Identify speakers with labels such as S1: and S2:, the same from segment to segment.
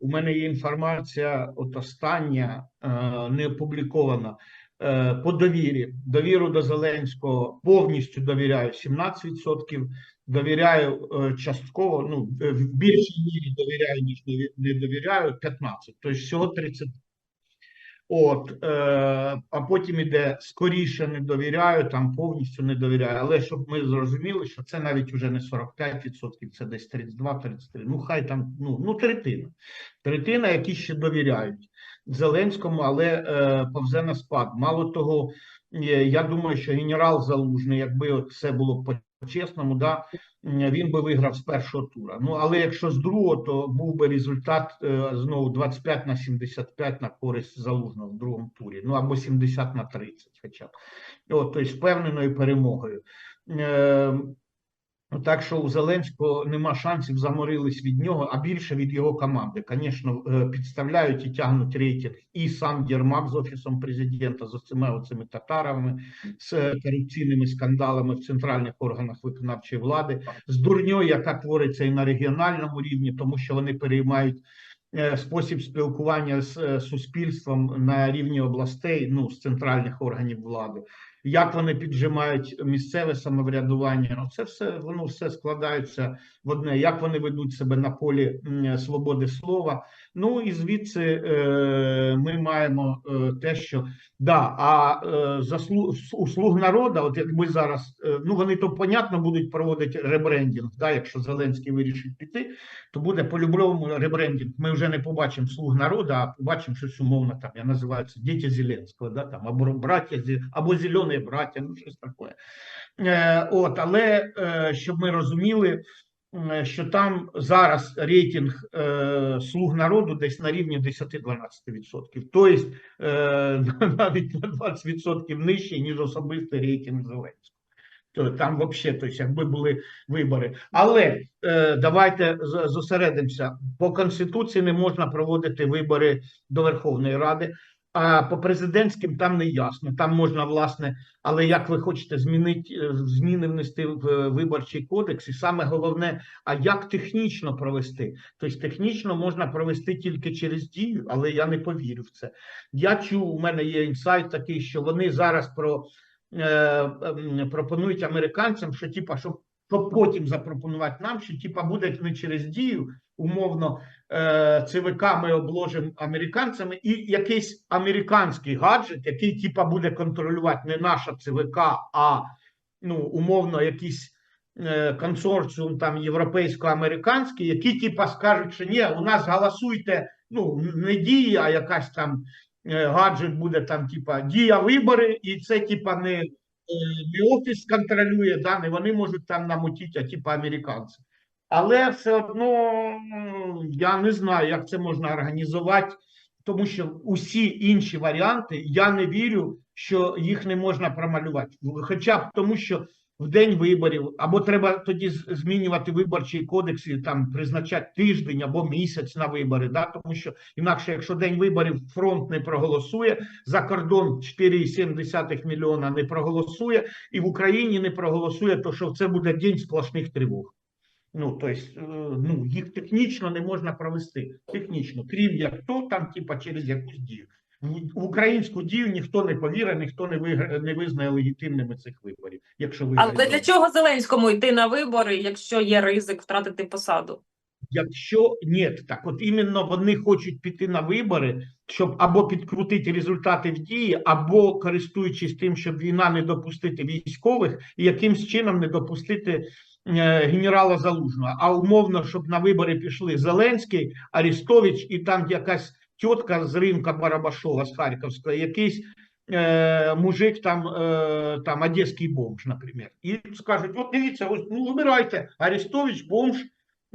S1: У мене є інформація, от остання е, не опублікована. Е, по довірі. Довіру до Зеленського повністю довіряю 17%, довіряю е, частково, ну, в більшій мірі довіряю, ніж не довіряю, 15%, тобто всього 30%. От, е, а потім іде скоріше не довіряю, там повністю не довіряю. Але щоб ми зрозуміли, що це навіть вже не 45%, це десь 32-33. Ну, хай там, ну, ну третина. Третина, які ще довіряють Зеленському, але е, повзе на спад. Мало того, е, я думаю, що генерал Залужний, якби все було по-чесному, да, він би виграв з першого тура. Ну, але якщо з другого, то був би результат е, знову 25 на 75 на користь Залужного в другому турі. Ну, або 70 на 30 хоча б. От, тобто, з впевненою перемогою. Е, так що у Зеленського нема шансів, заморились від нього, а більше від його команди. Звісно, е, підставляють і тягнуть рейтинг і сам Єрмак з офісом президента, з цими оцими татарами, з е, корупційними скандалами в центральних органах виконавчої влади, з дурньою, яка твориться і на регіональному рівні, тому що вони переймають е, спосіб спілкування з суспільством на рівні областей, ну з центральних органів влади як вони піджимають місцеве самоврядування. Ну, це все воно все складається в одне, як вони ведуть себе на полі свободи слова. Ну і звідси е, ми маємо е, те, що да, а е, заслу, у слуг народу, от як ми зараз, е, ну вони то понятно будуть проводити ребрендінг. Да, якщо Зеленський вирішить піти, то буде по-любому ребрендінг. Ми вже не побачимо слуг народу, а побачимо щось умовно там. Я називаю це діти Зеленського, да, там або браття або зелені браття, ну щось таке. Е, от, але е, щоб ми розуміли, що там зараз рейтинг е, слуг народу десь на рівні 10-12%. Тобто навіть на 20% нижче, ніж особистий рейтинг Зеленського. Там взагалі, тобто, якби були вибори. Але е, давайте зосередимося. По Конституції не можна проводити вибори до Верховної Ради. А по президентським там не ясно. Там можна, власне, але як ви хочете змінити е, зміни внести в е, виборчий кодекс, і саме головне, а як технічно провести? Тобто технічно можна провести тільки через дію, але я не повірю в це. Я чув, у мене є інсайт такий, що вони зараз про е, ем, пропонують американцям, що типа, щоб, щоб потім запропонувати нам, що типа буде не через дію, умовно е, ЦВК ми обложимо американцями, і якийсь американський гаджет, який типа буде контролювати не наша ЦВК, а ну умовно якийсь е, консорціум там європейсько-американський, які типа скажуть, що ні, у нас голосуйте, ну не дії, а якась там е, гаджет буде там, типа дія вибори, і це типа не, не офіс контролює, да, не вони можуть там намутити, а типа американці. Але все одно я не знаю, як це можна організувати, тому що усі інші варіанти я не вірю, що їх не можна промалювати. Хоча б тому, що в день виборів або треба тоді змінювати виборчий кодекс і там призначати тиждень або місяць на вибори. Да? Тому що інакше, якщо день виборів фронт не проголосує, за кордон 4,7 мільйона не проголосує, і в Україні не проголосує, то що це буде день сплошних тривог. Ну, тобто, е, ну, їх технічно не можна провести. Технічно, крім як то, там, типа, через якусь дію. В українську дію ніхто не повірить, ніхто не вигра- не визнає легітимними цих виборів. Якщо
S2: Але для чого Зеленському йти на вибори, якщо є ризик втратити посаду?
S1: Якщо ні, так от іменно вони хочуть піти на вибори, щоб або підкрутити результати в дії, або користуючись тим, щоб війна не допустити військових і якимсь чином не допустити генерала Залужного. А умовно, щоб на вибори пішли Зеленський, Арістович і там якась тітка з ринка Барабашова з Харківського, якийсь е, мужик там, е, там одеський бомж, наприклад. І скажуть: от дивіться, ось ну вибирайте Арістович, бомж.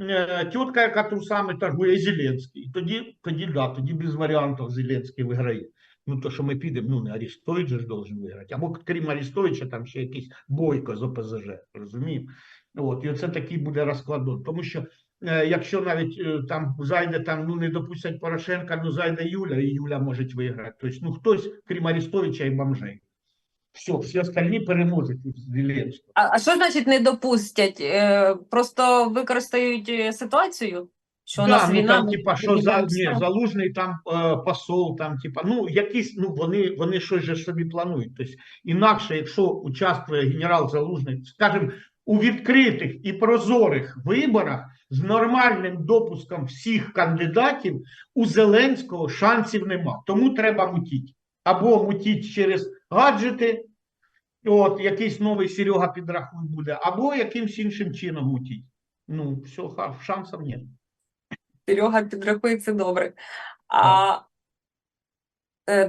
S1: е, Тітка, яка трусами торгує, і Зеленський. Тоді, тоді, да, тоді без варіантів Зеленський виграє. Ну, то, що ми підемо, ну, не Арістович же ж должен виграти. Або крім Арістовича, там ще якийсь бойко з ОПЗЖ, розуміємо? От, і оце такий буде розкладон. Тому що е, якщо навіть е, там зайде, там, ну, не допустять Порошенка, ну, зайде Юля, і Юля може виграти. Тобто, ну, хтось, крім Арістовича і бомжей. Все, всі остальні переможуть Зеленського.
S2: А, а що значить не допустять? Е, просто використають е, ситуацію, Що у
S1: Да,
S2: нас
S1: ну,
S2: війна,
S1: там, типа, що за, ні, залужний там е, посол, там, типа, ну, якісь, ну, вони, вони щось же собі планують. Тобто, інакше, якщо участвує генерал Залужний, скажімо, у відкритих і прозорих виборах з нормальним допуском всіх кандидатів у Зеленського шансів нема. Тому треба мутіть. Або мутіть через гаджети, от, якийсь новий Серега підрахуй буде, або якимсь іншим чином мутіть. Ну, все, шансів нет.
S2: Серега підрахує це добре. А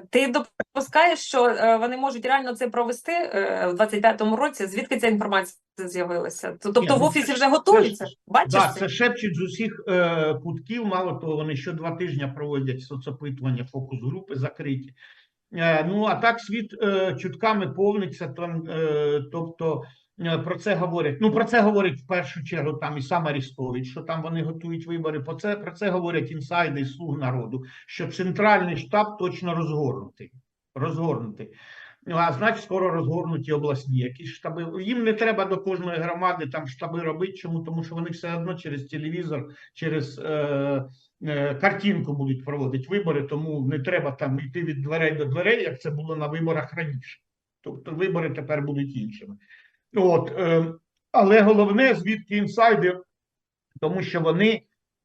S2: ти допускаєш, що е, вони можуть реально це провести е, в 25-му році? Звідки ця інформація з'явилася? Тобто
S1: Ні,
S2: в
S1: ну,
S2: офісі вже готуються? Бачиш
S1: Да,
S2: це?
S1: це шепчуть з усіх е, кутків. Мало того, вони що два тижні проводять соцопитування, фокус-групи закриті. Е, ну а так світ е, чутками повниться. Там, е, тобто е, про це говорять. Ну про це говорить в першу чергу там і сам Арістович, що там вони готують вибори. Про це про це говорять інсайди і слуг народу. Що центральний штаб точно розгорнутий. Розгорнутий. Ну, а значить, скоро розгорнуті обласні якісь штаби. Їм не треба до кожної громади там штаби робити. Чому? Тому що вони все одно через телевізор, через е, е, картинку будуть проводити вибори, тому не треба там йти від дверей до дверей, як це було на виборах раніше. Тобто вибори тепер будуть іншими. От, е, але головне, звідки інсайди, тому що вони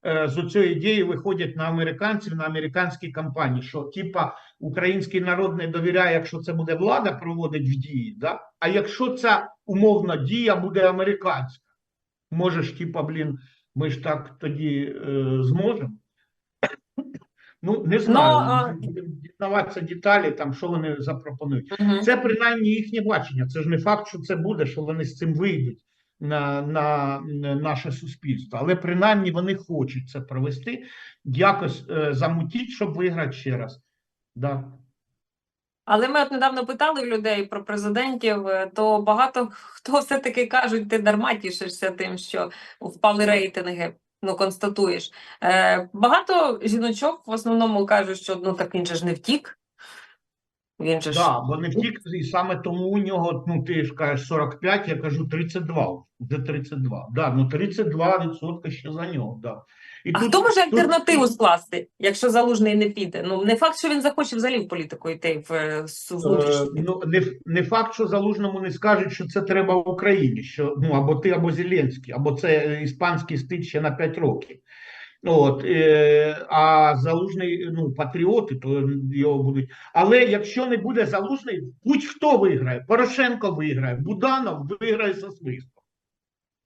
S1: е, з цієї ідеї виходять на американців, на американські кампанії, що типа український народ не довіряє, якщо це буде влада проводить в дії, да? а якщо ця умовна дія буде американська, можеш, типа, блін, ми ж так тоді е, зможемо. Ну, не знаю,
S2: а-
S1: будемо дізнаватися деталі, там, що вони запропонують.
S2: Мгм.
S1: Це принаймні їхнє бачення. Це ж не факт, що це буде, що вони з цим вийдуть на, на, на наше суспільство. Але принаймні вони хочуть це провести, якось е, замутіть, щоб виграти ще раз. Да.
S2: Але ми от недавно питали людей про президентів, е, то багато хто все-таки кажуть, ти дарма тішишся тим, що впали рейтинги. Ну, констатуєш. Е, багато жіночок в основному кажуть, що ну так він же ж не втік. Він же ж
S1: Да, бо не втік, і саме тому у нього, ну ти ж кажеш 45, я кажу 32, вже 32. Да, ну 32% ще за нього, да. І
S2: А
S1: тут-
S2: хто може
S1: тут-
S2: альтернативу скласти, якщо залужний не піде? Ну не факт, що він захоче взагалі в політику йти в е,
S1: Е,
S2: внутрішню.
S1: Ну, не, ф- не факт, що Залужному не скажуть, що це треба в Україні, що ну або ти, або Зеленський, або це е, іспанський стиль ще на 5 років. От, е, а залужний, ну, патріоти, то його будуть. Але якщо не буде залужний, будь-хто виграє. Порошенко виграє, Буданов виграє за свистом.